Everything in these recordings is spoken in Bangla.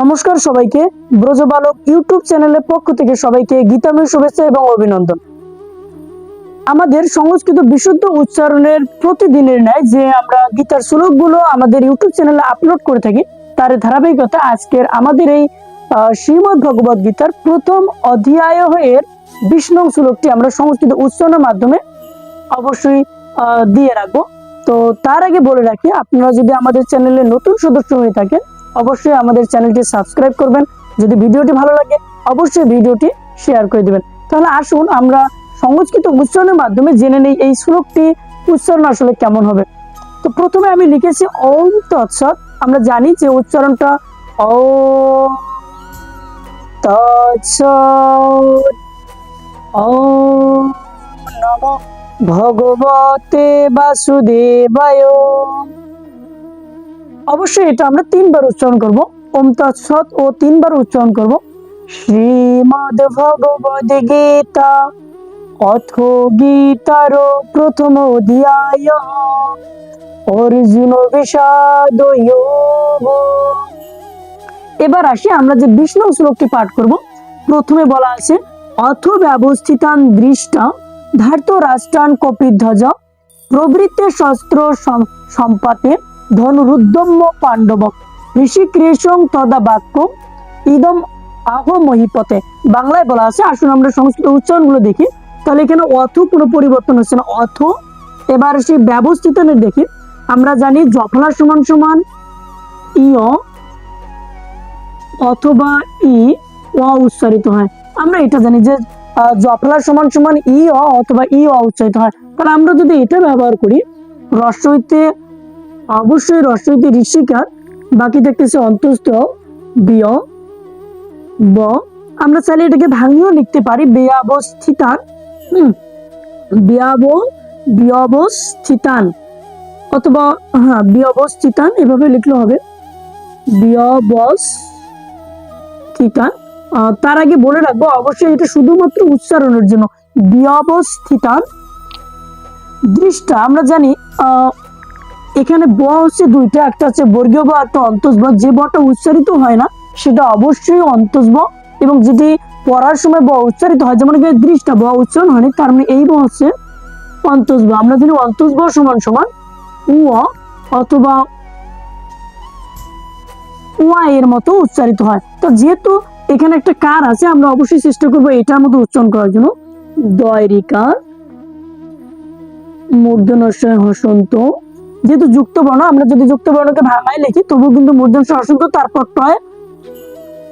নমস্কার সবাইকে। ব্রজবালক ইউটিউব চ্যানেলের পক্ষ থেকে সবাইকে গীতাময় শুভেচ্ছা এবং অভিনন্দন। আমাদের সংস্কৃত বিশুদ্ধ উচ্চারণের প্রতিদিনের ন্যায় যে আমরা গীতার শ্লোকগুলো আমাদের ইউটিউব চ্যানেলে আপলোড করে থাকি, তার ধারাবাহিকতা আজকের আমাদের এই শ্রীমদ ভগবত গীতার প্রথম অধ্যায় বিশ নং শ্লোকটি আমরা সংস্কৃত উচ্চারণের মাধ্যমে অবশ্যই দিয়ে রাখব। তো তার আগে বলে রাখি, আপনারা যদি আমাদের চ্যানেলে নতুন সদস্য হয়ে থাকেন অবশ্যই আমাদের চ্যানেলটি সাবস্ক্রাইব করবেন। যদি ভিডিওটি ভালো লাগে, অবশ্যই ভিডিওটি শেয়ার করে দিবেন। তাহলে আসুন আমরা সংস্কৃত উচ্চারণের মাধ্যমে জেনে নেই এই শ্লোকটি উচ্চারণ আসলে কেমন হবে। তো প্রথমে আমি লিখেছি, ওম তৎসৎ। আমরা জানি যে উচ্চারণটা ও তৎসৎ। নমঃ ভগবতে বাসুদেবায়। অবশ্যই এটা আমরা তিনবার উচ্চারণ করব। ওম তৎসৎ ও তিনবার উচ্চারণ করব। শ্রীমদ ভগবদ গীতা অথ গীতার প্রথম অধ্যায়। অর্জুন বিষাদ এবার আসি আমরা যে বিষ্ণু শ্লোকটি পাঠ করব। প্রথমে বলা আছে, অথ ব্যবস্থিতান দৃষ্টা ধার্ত রাষ্ট্রান কপিধ্বজ প্রবৃত্তে শস্ত্র সম- সম্পাতে ধনুরুদ্যম্য পাণ্ডব ঋষিক্রেশং তদা ইদম আহ মহিপতে। বাংলায় বলা আছে, আসুন আমরা সংস্কৃত উচ্চারণগুলো দেখি। তাহলে এখানে অথ কোনো পরিবর্তন হচ্ছে না। অথ, এবার সেই ব্যবস্থিতনের দেখি। আমরা জানি জফলা সমান সমান ইয় অথবা ই অ উচ্চারিত হয়। আমরা এটা জানি যে জফলা সমান সমান ই অ অথবা ই অ উচ্চারিত হয়। তাহলে আমরা যদি এটা ব্যবহার করি রস্বইতে অবশ্যই রস্বইতে ঋষিকার, বাকি দেখতেছে অন্তস্থ, বিয়, ব। আমরা চাইলে এটাকে ভাঙিয়েও লিখতে পারি, বেয়াবস্থিতান। হুম, বিয়াব, বিয়বস্থিতান। অথবা হ্যাঁ বিয়বস্থিতান এভাবে লিখলে হবে। বিয়বস্থিতান। তার আগে বলে রাখব, অবশ্যই এটা শুধুমাত্র উচ্চারণের জন্য। বিয়বস্থিতান। দৃষ্টা, আমরা জানি এখানে ব হচ্ছে দুইটা, একটা হচ্ছে বর্গীয় ব, একটা অন্তস ব। যে বটা উচ্চারিত হয় না, সেটা অবশ্যই অন্তস ব এবং যেটি পড়ার সময় ব উচ্চারিত হয়, যেমন দৃষ্টা ব উচ্চারণ হয়নি তার মানে এই ব হচ্ছে অন্তস ব। আমরা জানি অন্তস ব সমান সমান উ, অথবা উয়া এর মতো উচ্চারিত হয়। তো যেহেতু এখানে একটা কার আছে, আমরা অবশ্যই চেষ্টা করব এটার মতো উচ্চারণ করার জন্য। দয়রিকার মূর্ধনশয় হসন্ত যেহেতু যুক্ত বর্ণ আমরা যদি যুক্ত বর্ণকে ভাঙায় লিখি তবু কিন্তু মূর্ধন হসন্ত তারপর টয়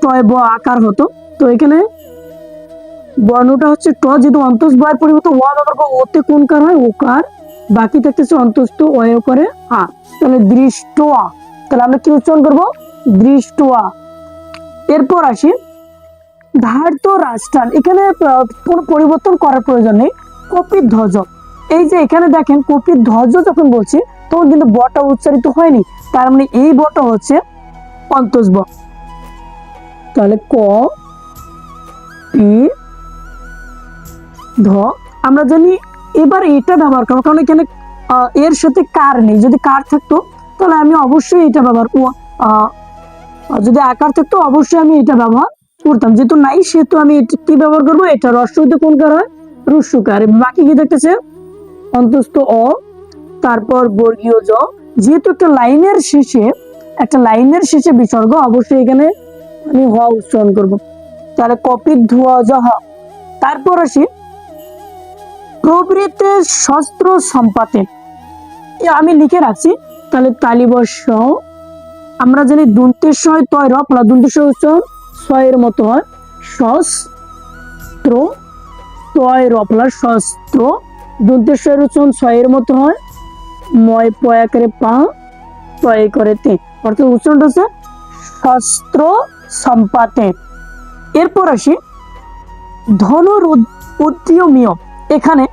টয় ব আকার হতো। তো এখানে বর্ণটা হচ্ছে ট, যেহেতু অন্তস বয়ের পরিবর্তে ওয়া ব্যবহার করব, ওতে কোন কার হয়? ওকার। বাকি থাকতেছে অন্তস্থ, অয় করে আ। তাহলে দৃষ্ট তাহলে আমরা কি উচ্চারণ করব? দৃষ্ট এরপর আসি, ধার্ত রাষ্ট্রান এখানে কোনো পরিবর্তন করার প্রয়োজন নেই। কপি ধ্বজ এই যে এখানে দেখেন কপির ধ্বজ যখন বলছি, তখন কিন্তু বটা উচ্চারিত হয়নি। তার মানে এই বটা হচ্ছে অন্তস ব তাহলে ক, পি, ধ, আমরা জানি এবার এটা ব্যবহার করব, কারণ এখানে এর সাথে কার নেই। যদি কার থাকতো, তাহলে আমি অবশ্যই এটা ব্যবহার যদি আকার থাকতো, অবশ্যই আমি এটা ব্যবহার করতাম। যেহেতু নাই, সেহেতু আমি কি ব্যবহার করব? এটা রস্বইতে কোন কার হয়? রস্যকার বাকি কি দেখতেছে অন্তস্থ অ, তারপর বর্গীয় জ। যেহেতু একটা লাইনের শেষে, একটা লাইনের শেষে বিসর্গ, অবশ্যই এখানে আমি হ উচ্চারণ করব। তাহলে কপি ধোয়া জ তারপর আসি প্রবৃত্তে শস্ত্র সম্পাতে। আমি লিখে রাখছি, তাহলে তালিবর্ষ আমরা জানি দুন্তের সময় তয় রপলা দুন্তের সময় উচ্চারণ ছয়ের মতো হয়। শস্ত্র তয় রপলা শস্ত্র সময়ের উচ্চারণ ছয়ের মতো হয়। ময় পয়া করে পা তয় করে তে। অর্থাৎ উচ্চারণটা হচ্ছে শস্ত্র সম্পাতে। এরপর আসি ধনুর উদ্যমীয় এখানে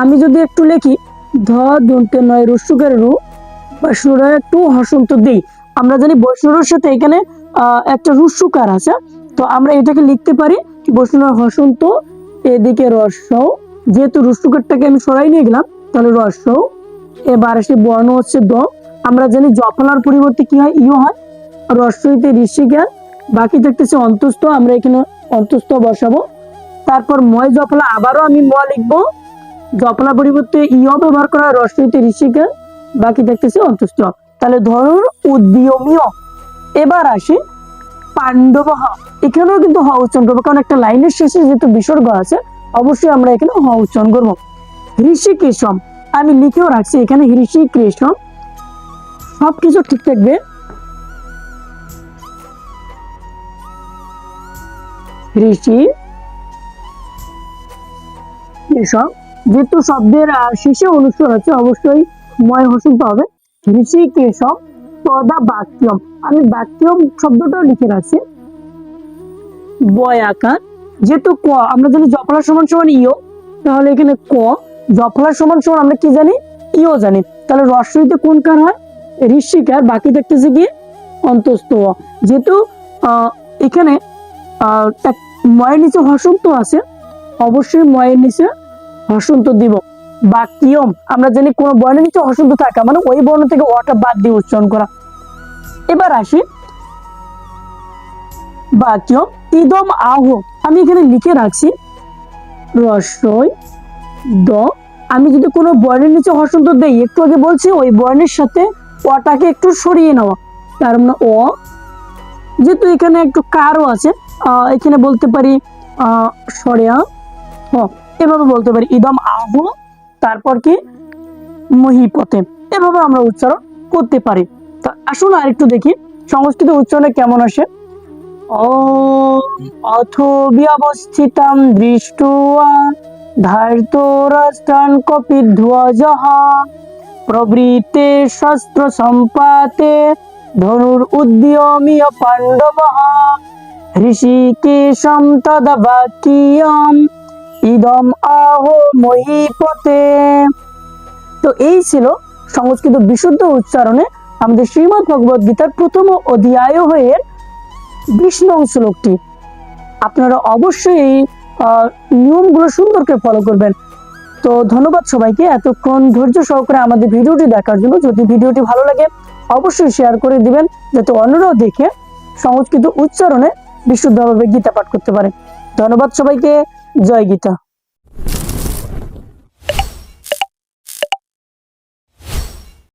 আমি যদি একটু লিখি, ধ, দন্তে নয় রস্যুকের রু বৈষ্ণুরা একটু হসন্ত দিই। আমরা জানি বৈষ্ণুর সাথে এখানে একটা রুস্যুকার আছে। তো আমরা এটাকে লিখতে পারি বৈষ্ণুর হসন্ত, এদিকে রস্য যেহেতু রুস্যুকারটাকে আমি সরাই নিয়ে গেলাম, তাহলে রস্য এবার আসে বর্ণ হচ্ছে দ। আমরা জানি জফলার পরিবর্তে কি হয়? ইও হয়। রস্যইতে ঋষিকার বাকি থাকতেছে অন্তস্থ, আমরা এখানে অন্তস্থ বসাবো। তারপর ময় জফলা আবারও আমি ম লিখব। জফলা পরিবর্তে ইয় ব্যবহার করা রস্বইতে ঋষিকা বাকি থাকতেছে অন্তস্থ। তাহলে ধরুন উদ্যমীয় এবার আসি পাণ্ডব হ। এখানেও কিন্তু হ উচ্চারণ কারণ একটা লাইনের শেষে যেহেতু বিসর্গ আছে অবশ্যই আমরা এখানে হ উচ্চারণ করব। ঋষিকেশম আমি লিখেও রাখছি, এখানে ঋষিকেশম সবকিছু ঠিক থাকবে। ঋষি এসব যেহেতু শব্দের শেষে অনুষ্ঠ হচ্ছে, অবশ্যই ময় হসন্ত হবে। ঋষি কেশব পদা বাক্যম আমি বাক্যম শব্দটাও লিখে রাখছি। বয় আকার যেহেতু ক, আমরা জানি জফলা সমান সমান ইও তাহলে এখানে ক জফলা সমান সমান আমরা কি জানি? ইও জানি। তাহলে রস্বইতে কোন কার হয়? ঋষিকার বাকি দেখতেছে কি অন্তস্থ। যেহেতু এখানে ময়ের নিচে হসন্ত আছে, অবশ্যই ময়ের নিচে হসন্ত দিব। বাক্যম আমরা জানি কোন বর্ণের নিচে হসন্ত থাকা মানে ওই বর্ণ থেকে অটা বাদ দিয়ে উচ্চারণ করা। এবার আসি। বাক্যম ইদম আহ আমি এখানে লিখে রাখছি, রসই দ। আমি যদি কোনো বর্ণের নিচে হসন্ত দেই, একটু আগে বলছি, ওই বর্ণের সাথে অটাকে একটু সরিয়ে নেওয়া তার মানে অ। যেহেতু এখানে একটু কারও আছে এখানে বলতে পারি সরেয়া, হ। এভাবে বলতে পারি, ইদম আহ, তারপর কি? মহিপথে। এভাবে আমরা উচ্চারণ করতে পারি। তা আসুন আর একটু দেখি, সংস্কৃত উচ্চারণে কেমন আসে? অথ ব্যবস্থিতম দৃষ্টুয়া ধার্ত রাষ্ট্রান কপিধ্বজঃ প্রবৃতে শস্ত্র সম্পাতে ধনুর উদ্যমীয় পাণ্ডব ঋষিকেশম তদবাক্যম ইদম আহ মহিপতে। তো এই ছিল সংস্কৃত বিশুদ্ধ উচ্চারণে আমাদের শ্রীমৎ ভগবত গীতার প্রথম অধ্যায় হয়ে বিশ নং শ্লোকটি আপনারা অবশ্যই নিয়মগুলো সুন্দর করে ফলো করবেন। তো ধন্যবাদ সবাইকে। এতক্ষণ ধৈর্য সহকারে আমাদের ভিডিওটি দেখার জন্য যদি ভিডিওটি ভালো লাগে, অবশ্যই শেয়ার করে দিবেন, যাতে অন্যরাও দেখে সংস্কৃত উচ্চারণে বিশুদ্ধভাবে গীতা পাঠ করতে পারে। ধন্যবাদ সবাইকে। জয় গীতা।